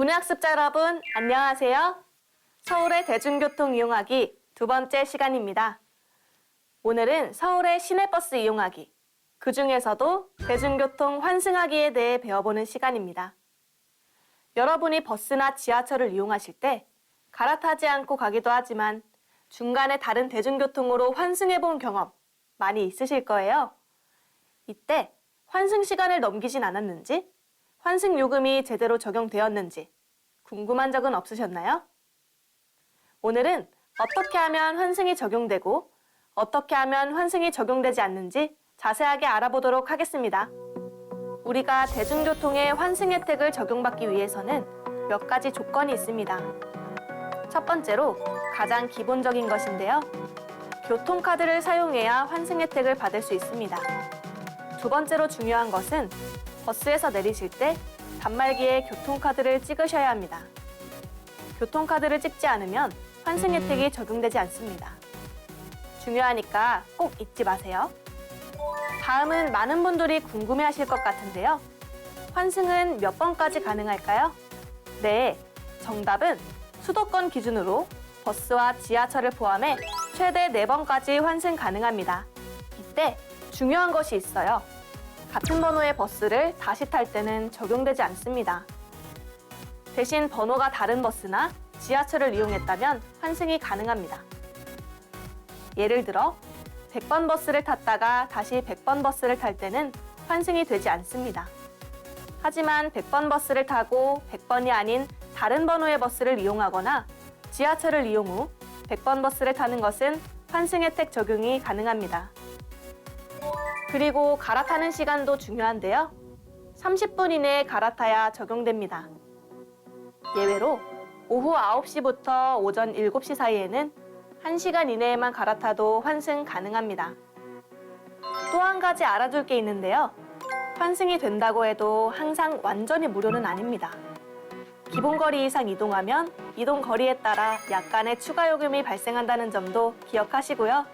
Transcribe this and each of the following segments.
국민학습자 여러분, 안녕하세요. 서울의 대중교통 이용하기 두 번째 시간입니다. 오늘은 서울의 시내버스 이용하기, 그 중에서도 대중교통 환승하기에 대해 배워보는 시간입니다. 여러분이 버스나 지하철을 이용하실 때 갈아타지 않고 가기도 하지만 중간에 다른 대중교통으로 환승해 본 경험 많이 있으실 거예요. 이때 환승 시간을 넘기진 않았는지, 환승 요금이 제대로 적용되었는지 궁금한 적은 없으셨나요? 오늘은 어떻게 하면 환승이 적용되고 어떻게 하면 환승이 적용되지 않는지 자세하게 알아보도록 하겠습니다. 우리가 대중교통의 환승 혜택을 적용받기 위해서는 몇 가지 조건이 있습니다. 첫 번째로 가장 기본적인 것인데요. 교통카드를 사용해야 환승 혜택을 받을 수 있습니다. 두 번째로 중요한 것은 버스에서 내리실 때 단말기에 교통카드를 찍으셔야 합니다. 교통카드를 찍지 않으면 환승 혜택이 적용되지 않습니다. 중요하니까 꼭 잊지 마세요. 다음은 많은 분들이 궁금해 하실 것 같은데요. 환승은 몇 번까지 가능할까요? 네, 정답은 수도권 기준으로 버스와 지하철을 포함해 최대 4번까지 환승 가능합니다. 이때 중요한 것이 있어요. 같은 번호의 버스를 다시 탈 때는 적용되지 않습니다. 대신 번호가 다른 버스나 지하철을 이용했다면 환승이 가능합니다. 예를 들어 100번 버스를 탔다가 다시 100번 버스를 탈 때는 환승이 되지 않습니다. 하지만 100번 버스를 타고 100번이 아닌 다른 번호의 버스를 이용하거나 지하철을 이용 후 100번 버스를 타는 것은 환승 혜택 적용이 가능합니다. 그리고 갈아타는 시간도 중요한데요. 30분 이내에 갈아타야 적용됩니다. 예외로 오후 9시부터 오전 7시 사이에는 1시간 이내에만 갈아타도 환승 가능합니다. 또 한 가지 알아둘 게 있는데요. 환승이 된다고 해도 항상 완전히 무료는 아닙니다. 기본 거리 이상 이동하면 이동 거리에 따라 약간의 추가 요금이 발생한다는 점도 기억하시고요.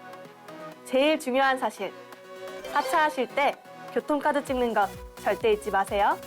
제일 중요한 사실, 하차하실 때 교통카드 찍는 것 절대 잊지 마세요.